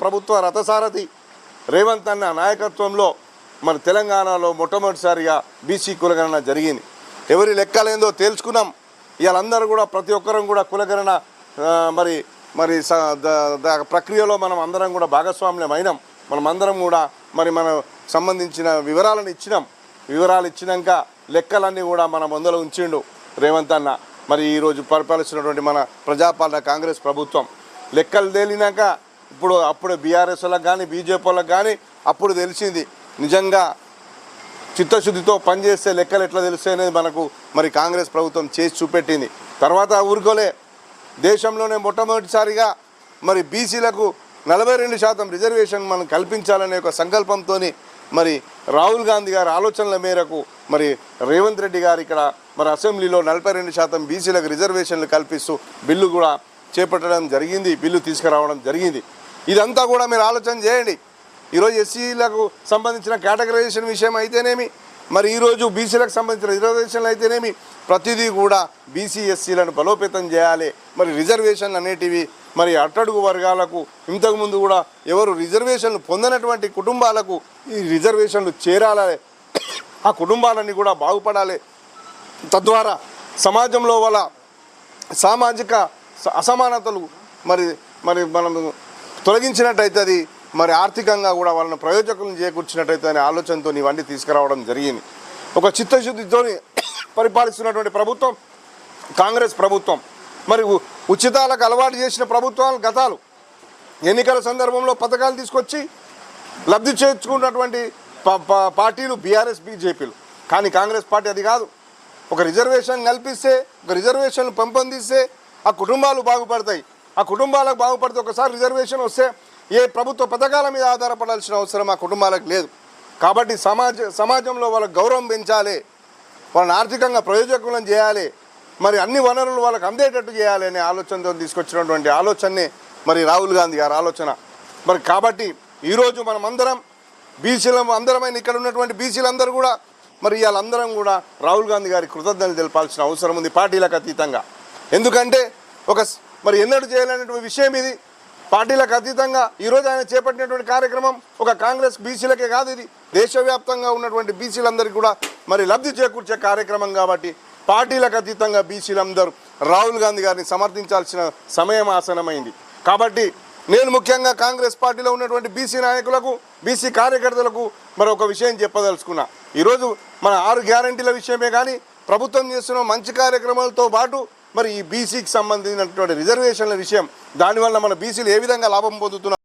ప్రభుత్వ రథసారథి రేవంత్ అన్న నాయకత్వంలో మన తెలంగాణలో మొట్టమొదటిసారిగా బీసీ కులగణన జరిగింది. ఎవరి లెక్కలేందో తేల్చుకున్నాం. వీళ్ళందరూ కూడా ప్రతి ఒక్కరం కూడా కులగణన మరి మరి స- ప్రక్రియలో మనం అందరం కూడా భాగస్వామ్యం అయినాం. మనం అందరం కూడా మరి మనం సంబంధించిన వివరాలను ఇచ్చినాం. వివరాలు ఇచ్చినాక లెక్కలన్నీ కూడా మన ముందర ఉంచిండు రేవంత్ అన్న. మరి ఈరోజు పరిపాలిస్తున్నటువంటి మన ప్రజాపాలన కాంగ్రెస్ ప్రభుత్వం. లెక్కలు తేలినాక ఇప్పుడు అప్పుడు బీఆర్ఎస్ వాళ్ళకి కానీ బీజేపీ వాళ్ళకి కానీ అప్పుడు తెలిసింది. నిజంగా చిత్తశుద్ధితో పనిచేస్తే లెక్కలు ఎట్లా తెలుస్తాయి అనేది మనకు మరి కాంగ్రెస్ ప్రభుత్వం చేసి చూపెట్టింది. తర్వాత ఊరుకోలే. దేశంలోనే మొట్టమొదటిసారిగా మరి బీసీలకు నలభై రెండు శాతం రిజర్వేషన్ మనం కల్పించాలనే ఒక సంకల్పంతో మరి రాహుల్ గాంధీ గారి ఆలోచనల మేరకు మరి రేవంత్ రెడ్డి గారు ఇక్కడ మరి అసెంబ్లీలో నలభై రెండు శాతం బీసీలకు రిజర్వేషన్లు కల్పిస్తూ బిల్లు కూడా చేపట్టడం జరిగింది. బిల్లు తీసుకురావడం జరిగింది. ఇదంతా కూడా మీరు ఆలోచన చేయండి. ఈరోజు ఎస్సీలకు సంబంధించిన కేటగరైజేషన్ విషయం అయితేనేమి మరి ఈరోజు బీసీలకు సంబంధించిన రిజర్వేషన్లు అయితేనేమి ప్రతిదీ కూడా బీసీ ఎస్సీలను బలోపేతం చేయాలి. మరి రిజర్వేషన్లు అనేటివి మరి అట్టడుగు వర్గాలకు ఇంతకుముందు కూడా ఎవరు రిజర్వేషన్లు పొందనటువంటి కుటుంబాలకు ఈ రిజర్వేషన్లు చేరాలి. ఆ కుటుంబాలన్నీ కూడా బాగుపడాలి. తద్వారా సమాజంలో వాళ్ళ సామాజిక స- అసమానతలు మరి మరి మనం తొలగించినట్టయితే అది మరి ఆర్థికంగా కూడా వాళ్ళని ప్రయోజకులను చేకూర్చినట్టయితే అనే ఆలోచనతో ఇవన్నీ తీసుకురావడం జరిగింది. ఒక చిత్తశుద్ధితో పరిపాలిస్తున్నటువంటి ప్రభుత్వం కాంగ్రెస్ ప్రభుత్వం మరి ఉచితాలకు అలవాటు చేసిన ప్రభుత్వాలు గతాలు ఎన్నికల సందర్భంలో పథకాలు తీసుకొచ్చి లబ్ధి చేర్చుకున్నటువంటి ప- ప- పార్టీలు బీఆర్ఎస్ బీజేపీలు. కానీ కాంగ్రెస్ పార్టీ అది కాదు. ఒక రిజర్వేషన్ కల్పిస్తే ఒక రిజర్వేషన్ పెంపొందిస్తే ఆ కుటుంబాలు బాగుపడతాయి. ఆ కుటుంబాలకు బాగుపడితే ఒకసారి రిజర్వేషన్ వస్తే ఏ ప్రభుత్వ పథకాల మీద ఆధారపడాల్సిన అవసరం ఆ కుటుంబాలకు లేదు. కాబట్టి సమాజ సమాజంలో వాళ్ళ గౌరవం పెంచాలి. వాళ్ళని ఆర్థికంగా ప్రయోజకులను చేయాలి. మరి అన్ని వనరులు వాళ్ళకి అందేటట్టు చేయాలి అనే ఆలోచనతో తీసుకొచ్చినటువంటి ఆలోచనే మరి రాహుల్ గాంధీ గారి ఆలోచన. మరి కాబట్టి ఈరోజు మనం అందరం బీసీల అందరమైన ఇక్కడ ఉన్నటువంటి బీసీలందరూ కూడా మరి వాళ్ళందరం కూడా రాహుల్ గాంధీ గారి కృతజ్ఞతలు తెలపాల్సిన అవసరం ఉంది పార్టీలకు అతీతంగా. ఎందుకంటే ఒక మరి ఎన్నడూ చేయలేనటువంటి విషయం ఇది. పార్టీలకు అతీతంగా ఈరోజు ఆయన చేపట్టినటువంటి కార్యక్రమం ఒక కాంగ్రెస్ బీసీలకే కాదు ఇది. దేశవ్యాప్తంగా ఉన్నటువంటి బీసీలందరికీ కూడా మరి లబ్ధి చేకూర్చే కార్యక్రమం కాబట్టి పార్టీలకు అతీతంగా బీసీలందరూ రాహుల్ గాంధీ గారిని సమర్థించాల్సిన సమయం ఆసనమైంది. కాబట్టి నేను ముఖ్యంగా కాంగ్రెస్ పార్టీలో ఉన్నటువంటి బీసీ నాయకులకు బీసీ కార్యకర్తలకు మరి ఒక విషయం చెప్పదలుచుకున్నా. ఈరోజు మన ఆరు గ్యారంటీల విషయమే కానీ ప్రభుత్వం చేస్తున్న మంచి కార్యక్రమాలతో పాటు మరి ఈ బీసీకి సంబంధించినటువంటి రిజర్వేషన్ల విషయం దానివల్ల మన బీసీలు ఏ విధంగా లాభం పొందుతున్నారు